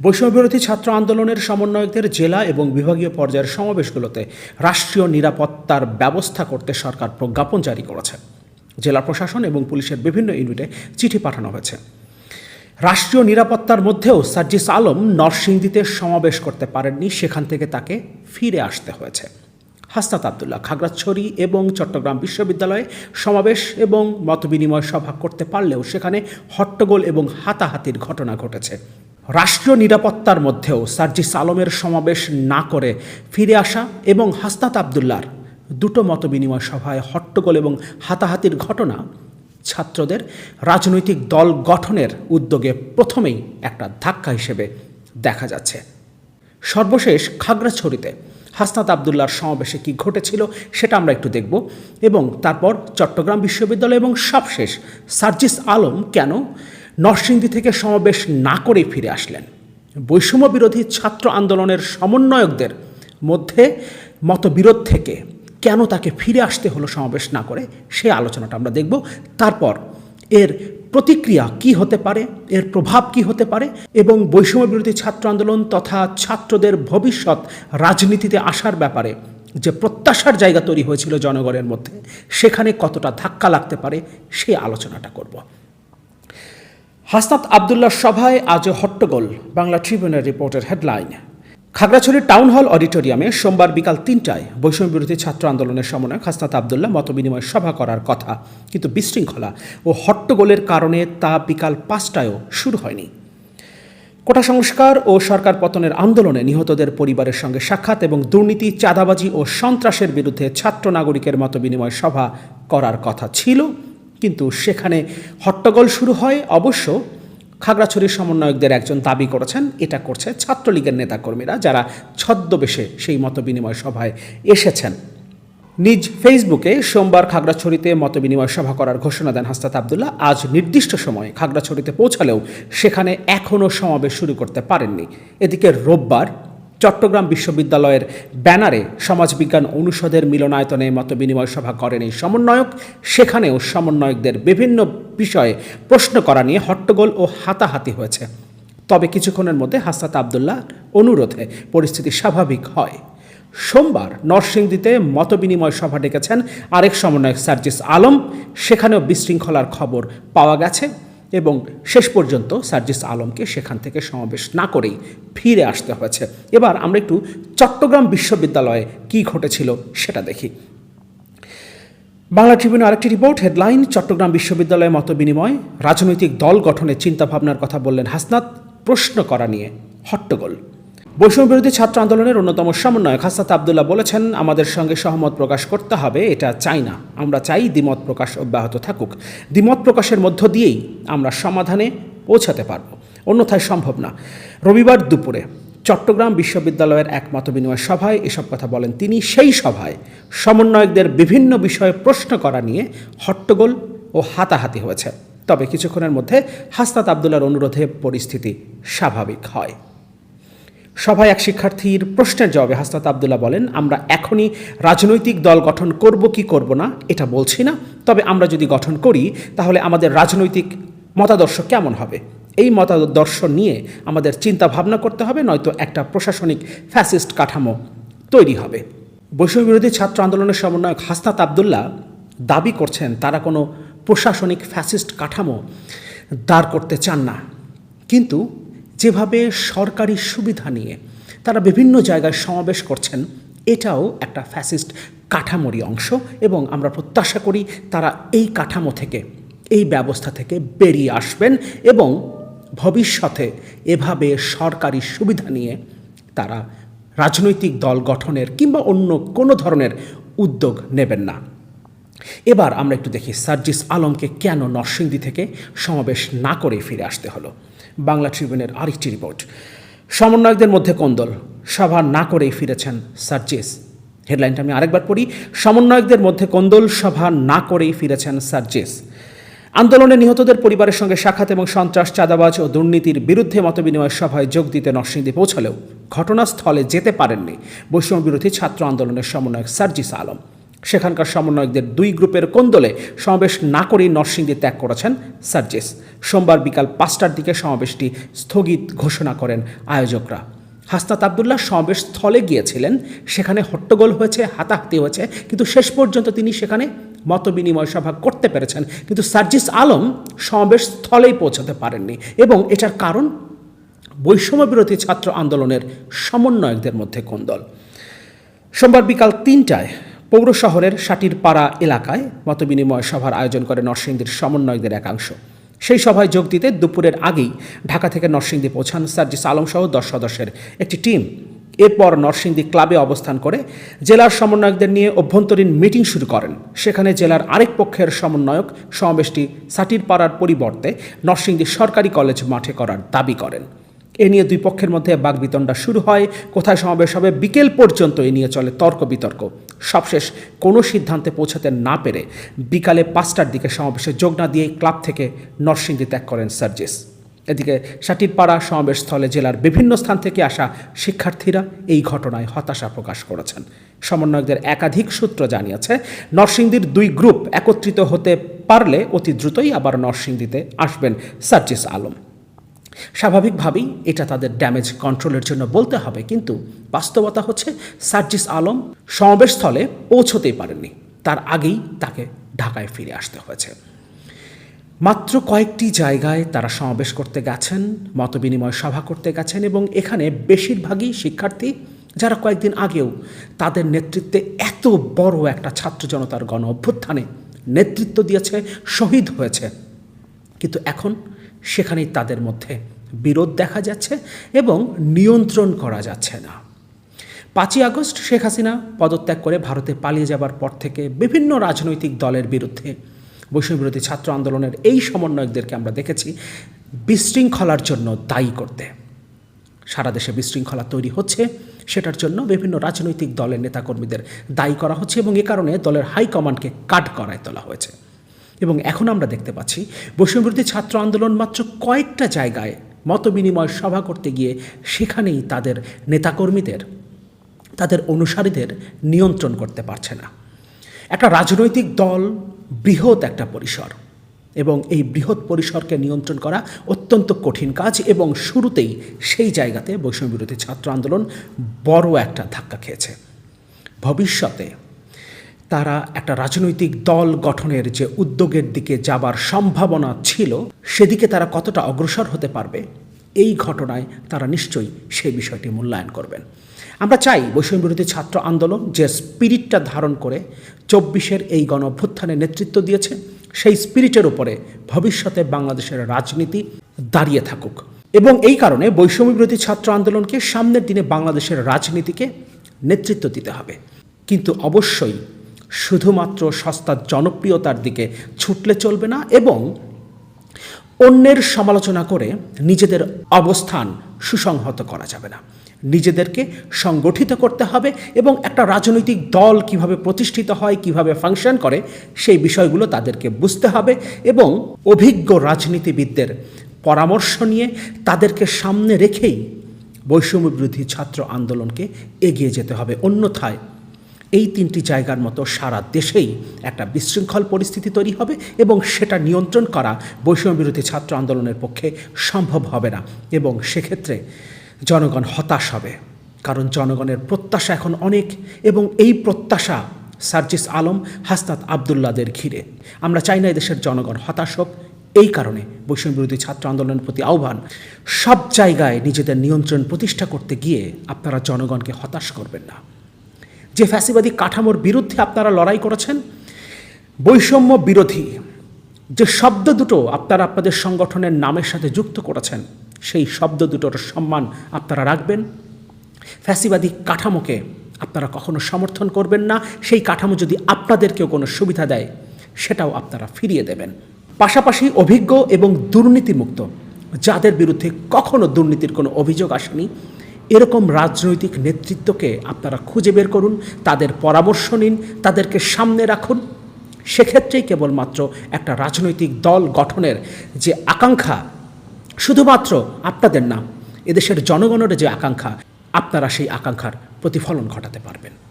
বৈষম্যবিরোধী ছাত্র আন্দোলনের সমন্বয়কদের জেলা এবং বিভাগীয় পর্যায়ের সমাবেশগুলোতে রাষ্ট্রীয় নিরাপত্তার ব্যবস্থা করতে সরকার প্রজ্ঞাপন জারি করেছে। জেলা প্রশাসন এবং পুলিশের বিভিন্ন ইউনিটে চিঠি পাঠানো হয়েছে। রাষ্ট্রীয় নিরাপত্তার মধ্যেও সার্জিস আলম নরসিংদীতে সমাবেশ করতে পারেননি, সেখান থেকে তাকে ফিরে আসতে হয়েছে। হাস্তাত আবদুল্লাহ খাগড়াছড়ি এবং চট্টগ্রাম বিশ্ববিদ্যালয়ে সমাবেশ এবং মতবিনিময় সভা করতে পারলেও সেখানে হট্টগোল এবং হাতাহাতির ঘটনা ঘটেছে। রাষ্ট্রীয় নিরাপত্তার মধ্যেও সার্জিস আলমের সমাবেশ না করে ফিরে আসা এবং হাসনাত আবদুল্লার দুটো মতবিনিময় সভায় হট্টগোল এবং হাতাহাতির ঘটনা ছাত্রদের রাজনৈতিক দল গঠনের উদ্যোগে প্রথমেই একটা ধাক্কা হিসেবে দেখা যাচ্ছে। সর্বশেষ খাগড়াছড়িতে হাসনাত আবদুল্লার সমাবেশে কি ঘটেছিল সেটা আমরা একটু দেখব এবং তারপর চট্টগ্রাম বিশ্ববিদ্যালয় এবং সবশেষ সার্জিস আলম কেন নরসিংদী থেকে সমাবেশ না করে ফিরে আসলেন। বৈষম্য বিরোধী ছাত্র আন্দোলনের সমন্বয়কদের মধ্যে মতবিরোধ থেকে কেন তাকে ফিরে আসতে হলো সমাবেশ না করে সেই আলোচনাটা আমরা দেখব। তারপর এর প্রতিক্রিয়া কি হতে পারে, এর প্রভাব কি হতে পারে এবং বৈষম্য বিরোধী ছাত্র আন্দোলন তথা ছাত্রদের ভবিষ্যৎ রাজনীতিতে আসার ব্যাপারে যে প্রত্যাশার জায়গা তৈরি হয়েছিল জনগণের মধ্যে, সেখানে কতটা ধাক্কা লাগতে পারে সেই আলোচনাটা করব। হাসনাত আবদুল্লাহ সভায় আজ হট্টগোল, বাংলা ট্রিবিউনের রিপোর্টের হেডলাইন। খাগড়াছড়ি টাউন হল অডিটোরিয়ামে সোমবার বিকাল তিনটায় বৈষম্য বিরোধী ছাত্র আন্দোলনের সমন্বয় হাসনাত আবদুল্লাহ মতবিনিময় সভা করার কথা, কিন্তু বিশৃঙ্খলা ও হট্টগোলের কারণে তা বিকাল পাঁচটায়ও শুরু হয়নি। কোটা সংস্কার ও সরকার পতনের আন্দোলনে নিহতদের পরিবারের সঙ্গে সাক্ষাৎ এবং দুর্নীতি, চাঁদাবাজি ও সন্ত্রাসের বিরুদ্ধে ছাত্র নাগরিকের মতবিনিময় সভা করার কথা ছিল। কিন্তু সেখানে হট্টগোল শুরু হয়। অবশ্য খাগড়াছড়ির সমন্বয়কদের একজন দাবি করেছেন, এটা করছে ছাত্রলীগের নেতাকর্মীরা যারা ছদ্মবেশে সেই মতবিনিময় সভায় এসেছেন। নিজ ফেসবুকে সোমবার খাগড়াছড়িতে মতবিনিময় সভা করার ঘোষণা দেন হাস্তাত আবদুল্লাহ। আজ নির্দিষ্ট সময়ে খাগড়াছড়িতে পৌঁছালেও সেখানে এখনও সমাবেশ শুরু করতে পারেননি। এদিকে রোববার চট্টগ্রাম বিশ্ববিদ্যালয়ের ব্যানারে সমাজবিজ্ঞান অনুষদের মিলনায়তনে মতবিনিময় সভা করেন এই সমন্বয়ক। সেখানেও সমন্বয়কদের বিভিন্ন বিষয়ে প্রশ্ন করা নিয়ে হট্টগোল ও হাতাহাতি হয়েছে। তবে কিছুক্ষণের মধ্যে হাসাত আবদুল্লাহ অনুরোধে পরিস্থিতি স্বাভাবিক হয়। সোমবার নরসিংদীতে মতবিনিময় সভা ডেকেছেন আরেক সমন্বয়ক সার্জিস আলম। সেখানেও বিশৃঙ্খলার খবর পাওয়া গেছে। এবং শেষ পর্যন্ত সার্জিস আলমকে সেখান থেকে সমাবেশ না করেই ফিরে আসতে হয়েছে। এবার আমরা একটু চট্টগ্রাম বিশ্ববিদ্যালয়ে কি ঘটেছিল সেটা দেখি। বাংলা ট্রিবিউন আরেকটি রিপোর্ট, হেডলাইন, চট্টগ্রাম বিশ্ববিদ্যালয়ের মতো বিনিময় রাজনৈতিক দল গঠনের চিন্তাভাবনার কথা বললেন হাসনাত, প্রশ্ন করা নিয়ে হট্টগোল। বৈষম্য বিরোধী ছাত্র আন্দোলনের অন্যতম সমন্বয়ক হাসনাত আবদুল্লাহ বলেছেন, আমাদের সঙ্গে সহমত প্রকাশ করতে হবে, এটা চাই না। আমরা চাই দ্বিমত প্রকাশ অব্যাহত থাকুক। দ্বিমত প্রকাশের মধ্য দিয়েই আমরা সমাধানে পৌঁছাতে পারব। অন্যথায় সম্ভব না। রবিবার দুপুরে চট্টগ্রাম বিশ্ববিদ্যালয়ের এক মতবিনিময় সভায় এসব কথা বলেন তিনি। সেই সভায় সমন্বয়কদের বিভিন্ন বিষয়ে প্রশ্ন করা নিয়ে হট্টগোল ও হাতাহাতি হয়েছে। তবে কিছুক্ষণের মধ্যে হাস্তাত আবদুল্লার অনুরোধে পরিস্থিতি স্বাভাবিক হয়। সভায় এক শিক্ষার্থীর প্রশ্নের জবাবে হাসনাত আবদুল্লাহ বলেন, আমরা এখনই রাজনৈতিক দল গঠন করব কি করব না, এটা বলছি না। তবে আমরা যদি গঠন করি, তাহলে আমাদের রাজনৈতিক মতাদর্শ কেমন হবে? এই মতাদর্শ নিয়ে আমাদের চিন্তা ভাবনা করতে হবে, নয়তো একটা প্রশাসনিক ফ্যাসিস্ট কাঠামো তৈরি হবে। বৈষম্য বিরোধী ছাত্র আন্দোলনের সমন্বয়ক হাসনাত আবদুল্লাহ দাবি করছেন, তারা কোনো প্রশাসনিক ফ্যাসিস্ট কাঠামো দাঁড় করতে চান না। কিন্তু যেভাবে সরকারি সুবিধা নিয়ে তারা বিভিন্ন জায়গায় সমাবেশ করছেন, এটাও একটা ফ্যাসিস্ট কাঠামোরই অংশ এবং আমরা প্রত্যাশা করি তারা এই কাঠামো থেকে, এই ব্যবস্থা থেকে বেরিয়ে আসবেন এবং ভবিষ্যতে এভাবে সরকারি সুবিধা নিয়ে তারা রাজনৈতিক দল গঠনের কিংবা অন্য কোনো ধরনের উদ্যোগ নেবেন না। এবার আমরা একটু দেখি সার্জিস আলমকে কেন নরসিংদী থেকে সমাবেশ না করে ফিরে আসতে হলো। বাংলা ট্রিবিউনের আরেকটি রিপোর্ট। সমন্বয়কদের মধ্যে কোন্দল সভা না করেই ফিরেছেন সার্জেস। হেডলাইনটা আমি আরেকবার পড়ি। সমন্বয়কদের মধ্যে কোন্দল সভা না করেই ফিরেছেন সার্জেস। আন্দোলনে নিহতদের পরিবারের সঙ্গে সাক্ষাৎ এবং সন্ত্রাস, চাঁদাবাজ ও দুর্নীতির বিরুদ্ধে মতবিনিময় সভায় যোগ দিতে নরসিংদী পৌঁছালেও ঘটনাস্থলে যেতে পারেননি বৈষম্য বিরোধী ছাত্র আন্দোলনের সমন্বয়ক সার্জিস আলম। সেখানকার সমন্বয়কদের দুই গ্রুপের কোন্দলে সমাবেশ না করেই নরসিংদী ত্যাগ করেছেন সার্জিস। সোমবার বিকাল পাঁচটার দিকে সমাবেশটি স্থগিত ঘোষণা করেন আয়োজকরা। হাসনাত আবদুল্লাহ সমাবেশ স্থলে গিয়েছিলেন, সেখানে হট্টগোল হয়েছে, হাতাহাতি হয়েছে, কিন্তু শেষ পর্যন্ত তিনি সেখানে মতবিনিময় সভা করতে পেরেছেন। কিন্তু সার্জিস আলম সমাবেশ স্থলেই পৌঁছাতে পারেননি এবং এটার কারণ বৈষম্য বিরোধী ছাত্র আন্দোলনের সমন্বয়কদের মধ্যে কোন্দল। সোমবার বিকাল তিনটায় পৌর শহরের সাটিরপাড়া এলাকায় মতবিনিময় সভার আয়োজন করে নরসিংদীর সমন্বয়কদের একাংশ। সেই সভায় যোগ দিতে দুপুরের আগেই ঢাকা থেকে নরসিংদী পৌঁছান সার্জিস আলম সহ দশ সদস্যের একটি টিম। এরপর নরসিংদী ক্লাবে অবস্থান করে জেলার সমন্বয়কদের নিয়ে অভ্যন্তরীণ মিটিং শুরু করেন। সেখানে জেলার আরেক পক্ষের সমন্বয়ক সমাবেশটি সাটিরপাড়ার পরিবর্তে নরসিংদী সরকারি কলেজ মাঠে করার দাবি করেন। এ নিয়ে দুই পক্ষের মধ্যে বাগবিতণ্ডা শুরু হয়। কোথায় সমাবেশ হবে? বিকেল পর্যন্ত এ নিয়ে চলে তর্ক বিতর্ক। সবশেষ কোনো সিদ্ধান্তে পৌঁছাতে না পেরে বিকালে পাঁচটার দিকে সমাবেশে যোগ না দিয়ে ক্লাব থেকে নরসিংদী ত্যাগ করেন সার্জিস। এদিকে সাটিরপাড়া সমাবেশ স্থলে জেলার বিভিন্ন স্থান থেকে আসা শিক্ষার্থীরা এই ঘটনায় হতাশা প্রকাশ করেছেন। সমন্বয়কদের একাধিক সূত্র জানিয়েছে, নরসিংদীর দুই গ্রুপ একত্রিত হতে পারলে অতি দ্রুতই আবার নরসিংদীতে আসবেন সার্জিস আলম। স্বাভাবিকভাবেই এটা তাদের ড্যামেজ কন্ট্রোলের জন্য বলতে হবে, কিন্তু বাস্তবতা হচ্ছে সার্জিস আলম সমাবেশস্থলে পৌঁছতেই পারেননি। তার আগেই তাকে ঢাকায় ফিরে আসতে হয়েছে। মাত্র কয়েকটি জায়গায় তারা সমাবেশ করতে গেছেন, মতবিনিময় সভা করতে গেছেন এবং এখানে বেশিরভাগই শিক্ষার্থী যারা কয়েকদিন আগেও তাদের নেতৃত্বে এত বড় একটা ছাত্র জনতার গণ অভ্যুত্থানে নেতৃত্ব দিয়েছে, শহীদ হয়েছে। কিন্তু এখন সেখানেই তাদের মধ্যে বিরোধ দেখা যাচ্ছে এবং নিয়ন্ত্রণ করা যাচ্ছে না। পাঁচই আগস্ট শেখ হাসিনা পদত্যাগ করে ভারতে পালিয়ে যাবার পর থেকে বিভিন্ন রাজনৈতিক দলের বিরুদ্ধে বৈষম্যবিরোধী ছাত্র আন্দোলনের এই সমন্বয়কদেরকে আমরা দেখেছি বিশৃঙ্খলার জন্য দায়ী করতে। সারা দেশে বিশৃঙ্খলা তৈরি হচ্ছে, সেটার জন্য বিভিন্ন রাজনৈতিক দলের নেতাকর্মীদের দায়ী করা হচ্ছে এবং এ কারণে দলের হাইকমান্ডকে কাট করায় তোলা হয়েছে। এবং এখন আমরা দেখতে পাচ্ছি বৈষম্যবিরোধী ছাত্র আন্দোলন মাত্র কয়েকটা জায়গায় মতবিনিময় সভা করতে গিয়ে সেখানেই তাদের নেতাকর্মীদের, তাদের অনুসারীদের নিয়ন্ত্রণ করতে পারছে না। একটা রাজনৈতিক দল বৃহৎ একটা পরিসর এবং এই বৃহৎ পরিসরকে নিয়ন্ত্রণ করা অত্যন্ত কঠিন কাজ এবং শুরুতেই সেই জায়গাতে বৈষম্যবিরোধী ছাত্র আন্দোলন বড় একটা ধাক্কা খেয়েছে। ভবিষ্যতে তারা একটা রাজনৈতিক দল গঠনের যে উদ্যোগের দিকে যাবার সম্ভাবনা ছিল, সেদিকে তারা কতটা অগ্রসর হতে পারবে, এই ঘটনায় তারা নিশ্চয়ই সেই বিষয়টি মূল্যায়ন করবেন। আমরা চাই বৈষম্যবিরোধী ছাত্র আন্দোলন যে স্পিরিটটা ধারণ করে চব্বিশের এই গণ অভ্যুত্থানে নেতৃত্ব দিয়েছে, সেই স্পিরিটের উপরে ভবিষ্যতে বাংলাদেশের রাজনীতি দাঁড়িয়ে থাকুক। এবং এই কারণে বৈষম্য বিরোধী ছাত্র আন্দোলনকে সামনের দিনে বাংলাদেশের রাজনীতিকে নেতৃত্ব দিতে হবে। কিন্তু অবশ্যই শুধুমাত্র সস্তার জনপ্রিয়তার দিকে ছুটলে চলবে না এবং অন্যের সমালোচনা করে নিজেদের অবস্থান সুসংহত করা যাবে না। নিজেদেরকে সংগঠিত করতে হবে এবং একটা রাজনৈতিক দল কীভাবে প্রতিষ্ঠিত হয়, কীভাবে ফাংশন করে, সেই বিষয়গুলো তাদেরকে বুঝতে হবে এবং অভিজ্ঞ রাজনীতিবিদদের পরামর্শ নিয়ে তাদেরকে সামনে রেখেই বৈষম্য বিরোধী ছাত্র আন্দোলনকে এগিয়ে যেতে হবে। অন্যথায় এই তিনটি জায়গার মতো সারা দেশেই একটা বিশৃঙ্খল পরিস্থিতি তৈরি হবে এবং সেটা নিয়ন্ত্রণ করা বৈষম্য বিরোধী ছাত্র আন্দোলনের পক্ষে সম্ভব হবে না এবং সেক্ষেত্রে জনগণ হতাশ হবে। কারণ জনগণের প্রত্যাশা এখন অনেক এবং এই প্রত্যাশা সার্জিস আলম, হাসনাত আবদুল্লাদের ঘিরে। আমরা চাই না দেশের জনগণ হতাশ হোক। এই কারণে বৈষম্য বিরোধী ছাত্র আন্দোলনের প্রতি আহ্বান, সব জায়গায় নিজেদের নিয়ন্ত্রণ প্রতিষ্ঠা করতে গিয়ে আপনারা জনগণকে হতাশ করবেন না। যে ফ্যাসিবাদী কাঠামোর বিরুদ্ধে আপনারা লড়াই করেছেন, বৈষম্য বিরোধী যে শব্দ দুটো আপনারা আপনাদের সংগঠনের নামের সাথে যুক্ত করেছেন, সেই শব্দ দুটোর সম্মান আপনারা রাখবেন। ফ্যাসিবাদী কাঠামোকে আপনারা কখনো সমর্থন করবেন না, সেই কাঠামো যদি আপনাদেরকেও কোনো সুবিধা দেয়, সেটাও আপনারা ফিরিয়ে দেবেন। পাশাপাশি অভিজ্ঞ এবং দুর্নীতিমুক্ত, যাদের বিরুদ্ধে কখনো দুর্নীতির কোনো অভিযোগ আসেনি এরকম রাজনৈতিক নেতৃত্বকে আপনারা খুঁজে বের করুন, তাদের পরামর্শ নিন, তাদেরকে সামনে রাখুন। সেক্ষেত্রেই কেবলমাত্র একটা রাজনৈতিক দল গঠনের যে আকাঙ্ক্ষা, শুধুমাত্র আপনাদের না, এদেশের জনগণের যে আকাঙ্ক্ষা, আপনারা সেই আকাঙ্ক্ষার প্রতিফলন ঘটাতে পারবেন।